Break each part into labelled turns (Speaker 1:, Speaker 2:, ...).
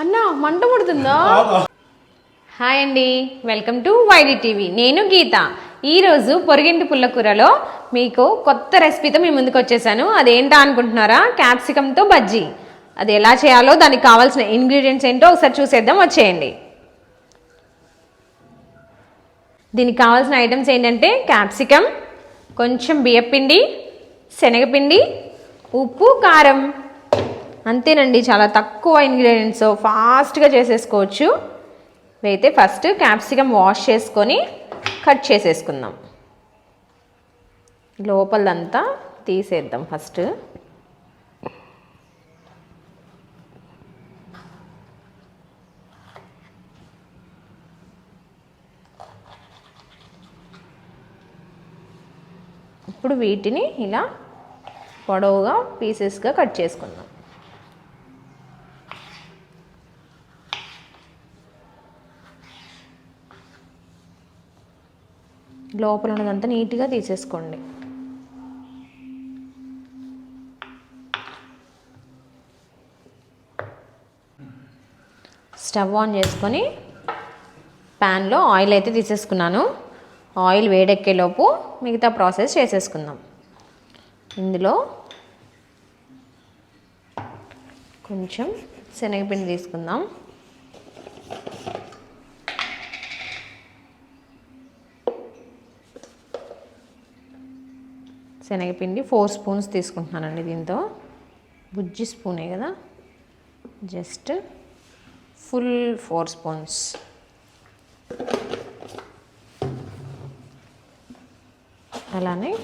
Speaker 1: అన్నా మంట పుడుతుందా? హాయ్ అండి welcome to Y D TV. నేను గీత. ఈరోజు పొరిగింటి పుల్లకూరలో మీకు కొత్త రెసిపీతో మీ ముందుకు వచ్చేసాను. అదేంటా అనుకుంటున్నారా? క్యాప్సికంతో బజ్జీ. అది ఎలా చేయాలో దానికి కావాల్సిన ఇంగ్రీడియంట్స్ ఏంటో ఒకసారి చూసేద్దాం వచ్చేయండి. దీనికి కావాల్సిన ఐటమ్స్ ఏంటంటే క్యాప్సికమ్ కొంచెం బియ్యపిండి శనగపిండి ఉప్పు కారం. అంతేనండి చాలా తక్కువ ఇంగ్రీడియంట్స్ ఫాస్ట్గా చేసేసుకోవచ్చు. అయితే ఫస్ట్ క్యాప్సికమ్ వాష్ చేసుకొని కట్ చేసేసుకుందాం. లోపలంతా తీసేద్దాం ఫస్ట్ ఇప్పుడు వీటిని ఇలా పొడవుగా పీసెస్గా కట్ చేసుకుందాం. లోపల ఉన్నదంతా నీట్గా తీసేసుకోండి. స్టవ్ ఆన్ చేసుకొని ప్యాన్లో ఆయిల్ అయితే తీసేసుకున్నాను. ఆయిల్ వేడెక్కేలోపు మిగతా ప్రాసెస్ చేసేసుకుందాం. ఇందులో కొంచెం శనగపిండి తీసుకుందాం. శనగపిండి ఫోర్ స్పూన్స్ తీసుకుంటున్నానండి దీంతో. బుజ్జి స్పూనే కదా. Just full four spoons. అలానే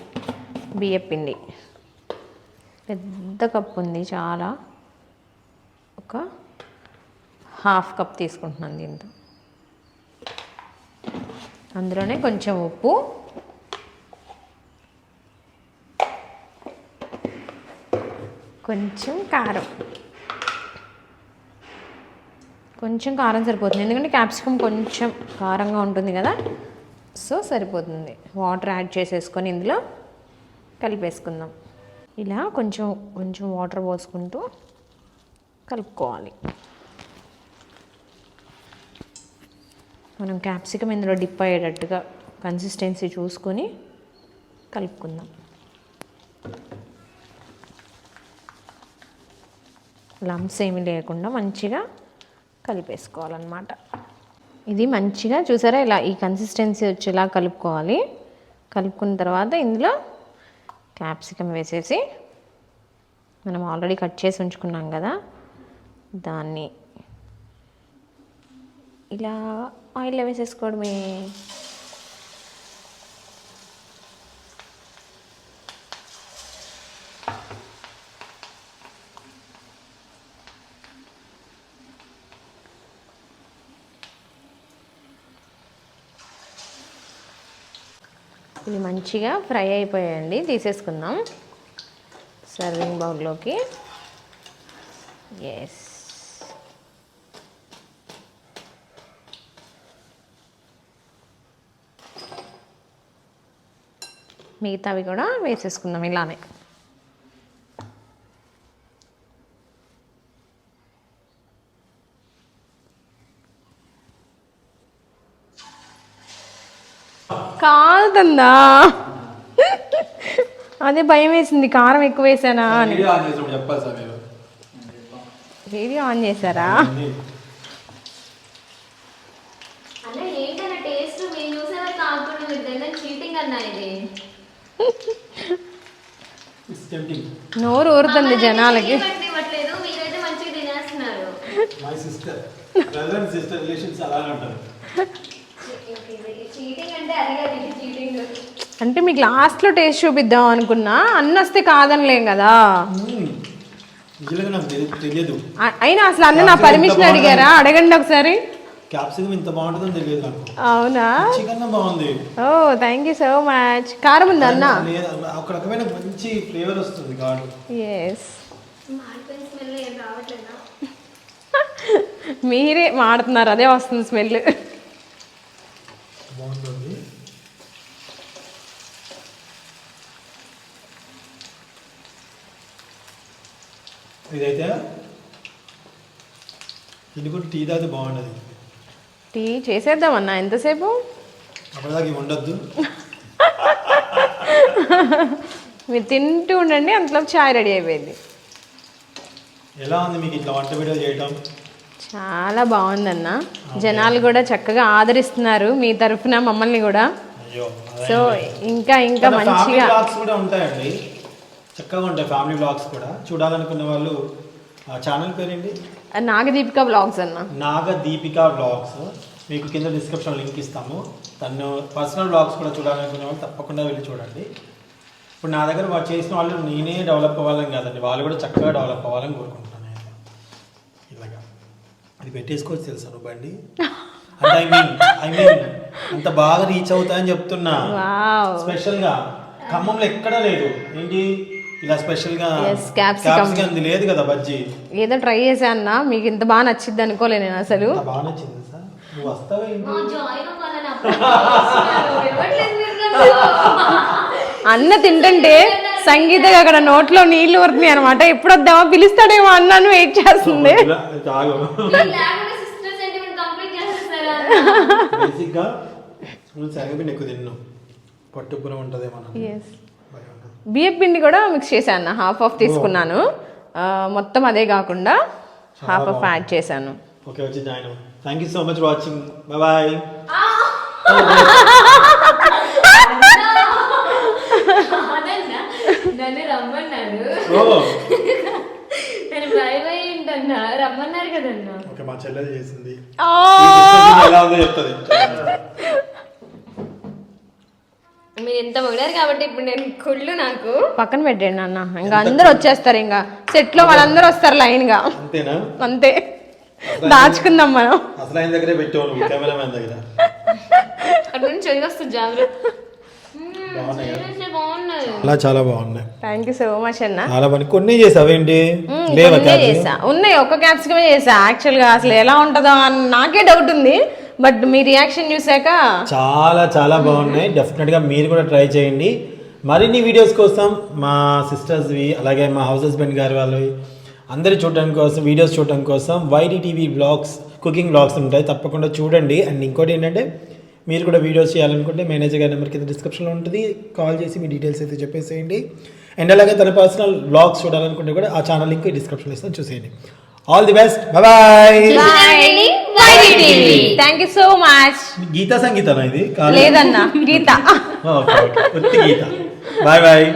Speaker 1: బియ్యపిండి పెద్ద కప్ ఉంది చాలా. ఒక హాఫ్ కప్ తీసుకుంటున్నాను దీంతో. అందులోనే కొంచెం ఉప్పు. కొంచెం కారం. కొంచెం కారం సరిపోతుంది. ఎందుకంటే క్యాప్సికమ్ కొంచెం కారంగా ఉంటుంది కదా. సో సరిపోతుంది. వాటర్ యాడ్ చేసేసుకొని ఇందులో కలిపేసుకుందాం. ఇలా కొంచెం కొంచెం వాటర్ పోసుకుంటూ కలుపుకోవాలి. మనం క్యాప్సికమ్ ఇందులో డిప్ అయ్యేటట్టుగా కన్సిస్టెన్సీ చూసుకొని కలుపుకుందాం. లమ్స్ ఏమి లేకుండా మంచిగా కలిపేసుకోవాలన్నమాట. ఇది మంచిగా చూసారా ఇలా ఈ కన్సిస్టెన్సీ వచ్చేలా కలుపుకోవాలి. కలుపుకున్న తర్వాత ఇందులో క్యాప్సికమ్ వేసేసి మనం ఆల్రెడీ కట్ చేసి ఉంచుకున్నాం కదా దాన్ని ఇలా ఆయిల్లో వేసేసుకోవడమే. ఇది మంచిగా ఫ్రై అయిపోయాయండి. తీసేసుకుందాం. సర్వింగ్ బౌల్లోకి. ఎస్ మిగతావి కూడా వేసేసుకుందాం ఇలానే. కాలుతుందా అదే భయం వేసింది కారం ఎక్కువ వేసానా అని.
Speaker 2: వీడియో ఆన్
Speaker 1: చేశారా? నోరు ఊరుతుంది జనాలకి.
Speaker 2: సిస్టర్ సిస్టర్ రిలేషన్స్ అలానే
Speaker 3: అంటే
Speaker 1: మీకు లాస్ట్లో టేస్ట్ చూపిద్దాం అనుకున్నా అన్న వస్తే కాదనలేం కదా.
Speaker 2: తెలియదు.
Speaker 1: అయినా అసలు అన్న నా పర్మిషన్ అడిగారా? అడగండి ఒకసారి.
Speaker 2: క్యాప్సికమ్ ఇంత బాగుంటుందని తెలియదు నాకు.
Speaker 1: అవునా?
Speaker 2: చికెన్ బాగుంది.
Speaker 1: Oh thank you so much కారం ఉందా అన్న?
Speaker 2: లేదు, ఒక రకమైన మంచి ఫ్లేవర్ వస్తుంది కాదు
Speaker 1: ఎస్ మీరే మాడుతున్నారు అదే వస్తుంది స్మెల్.
Speaker 2: బాగుంటుంది. ఇదైతే ఇది కూడా టీ తాగితే బాగుండదు.
Speaker 1: టీ చేసేద్దామన్నా ఎంతసేపు?
Speaker 2: అప్పటిదాకా ఉండొద్దు
Speaker 1: మీరు తింటూ ఉండండి అంతలో చాయ్ రెడీ అయిపోయింది.
Speaker 2: ఎలా ఉంది మీకు ఇట్లా వంట వీడియో చేయటం?
Speaker 1: చాలా బాగుందన్న. జనాలు కూడా చక్కగా ఆదరిస్తున్నారు మీ తరఫున మమ్మల్ని కూడా. సో ఇంకా ఇంకా మంచిగా
Speaker 2: కూడా ఉంటాయండి. చక్కగా ఉంటాయి ఫ్యామిలీ బ్లాగ్స్ కూడా. చూడాలనుకున్న వాళ్ళు ఛానల్ పేరేంటి?
Speaker 1: నాగదీపిక బ్లాగ్స్ అన్న.
Speaker 2: నాగ దీపిక బ్లాగ్స్ మీకు కింద డిస్క్రిప్షన్ లింక్ ఇస్తాము. తను పర్సనల్ బ్లాగ్స్ కూడా చూడాలనుకునే వాళ్ళు తప్పకుండా వెళ్ళి చూడండి. ఇప్పుడు నా దగ్గర చేసిన వాళ్ళు నేనే డెవలప్ అవ్వాలని కాదండి. వాళ్ళు కూడా చక్కగా డెవలప్ అవ్వాలని కోరుకుంటున్నాను. అది పెట్టేసుకోవచ్చు తెలుసా నువ్వు బండి? అంటే ఐ మీన్ ఐ మీన్ అంత బాగా రీచ్ అవుతాయని చెప్తున్నా. స్పెషల్గా ఖమ్మంలో ఎక్కడా లేదు. ఏంటి? ఇలా స్పెషల్గా. క్యాప్సికమ్ లేదు కదా బజ్జీ.
Speaker 1: ఏదో ట్రై చేసా అన్న మీకు ఇంత బాగా నచ్చిద్ది అనుకోలే నేను అసలు.
Speaker 2: బాగా నచ్చింది సార్? నువ్వు వస్తావా.
Speaker 1: అన్న తింటుంటే సంగీత అక్కడ నోట్లో నీళ్ళు వరుతున్నాయి అనమాట ఎప్పుడు వద్దామా పిలుస్తాడేమో అన్నాను వెయిట్ చేస్తుంది. బియ్యం పిండి కూడా మిక్స్ చేశాను అన్న హాఫ్ ఆఫ్ తీసుకున్నాను మొత్తం అదే కాకుండా హాఫ్ ఆఫ్ యాడ్ చేశాను.
Speaker 2: ఓకే వచ్చి join thank you so much watching bye bye
Speaker 3: నన్ను రమ్మన్నారు.
Speaker 2: ఓ.
Speaker 3: నేను బై బై ఏంటన్నా? రమ్మన్నారు కదన్నా?
Speaker 2: ఓకే మా చెల్లెలు చేసింది. ఎలా ఉందో చెప్తుంది.
Speaker 3: మీరు ఎంత పొగిడారు కాబట్టి ఇప్పుడు నేను కుళ్ళు నాకు.
Speaker 1: పక్కన పెట్టండి అన్న. ఇంకా అందరు వచ్చేస్తారు ఇంకా. సెట్లో వాళ్ళందరూ వస్తారు లైన్గా.
Speaker 2: అంతేనా?
Speaker 1: అంతే. దాచుకుందాం మనం.
Speaker 2: అసలు ఆయన దగ్గరే పెట్టావు నువ్వు కెమెరామెన్ దగ్గర.
Speaker 3: అటు నుంచి వస్తుంది జాగ్రత్త
Speaker 2: బాగున్నాయి కదా?
Speaker 3: Seriously బాగున్నాయి
Speaker 2: అలా చాలా బాగున్నాయి.
Speaker 1: థ్యాంక్ యూ సో మచ్ అన్న.
Speaker 2: చాలా పని కొన్ని చేసావేంటి లేవా?
Speaker 1: చేసా. ఉన్నాయి ఒక్క క్యాప్సికమే చేసా. యాక్చువల్గా అసలు ఎలా ఉంటుందో అని నాకే డౌట్ ఉంది. బట్ మీ రియాక్షన్ చూసాక
Speaker 2: చాలా చాలా బాగున్నాయి. డెఫినెట్గా మీరు కూడా ట్రై చేయండి. మరిన్ని వీడియోస్ కోసం మా సిస్టర్స్వి అలాగే మా హౌస్ హస్బెండ్ గారి వాళ్ళవి అందరు చూడడానికి కోసం వీడియోస్ చూడడం కోసం YD TV blogs cooking blogs ఉంటాయి. తప్పకుండా చూడండి. అండ్ ఇంకోటి ఏంటంటే మీరు కూడా వీడియోస్ చేయాలనుకుంటే మేనేజర్ గారి నెంబర్ కింద డిస్క్రిప్షన్లో ఉంటుంది. కాల్ చేసి మీ డీటెయిల్స్ అయితే చెప్పేసేయండి. అండ్ అలాగే తన పర్సనల్ బ్లాగ్స్ చూడాలనుకుంటే కూడా ఆ ఛానల్ లింక్ డిస్క్రిప్షన్లో ఇస్తాను. చూసేయండి. All the best bye
Speaker 1: thank you so much
Speaker 2: Geetha సంగీతనా ఇది?
Speaker 1: లేదన్నా గీత.
Speaker 2: ఓకే ఓకే ఉత్తి గీత. Bye bye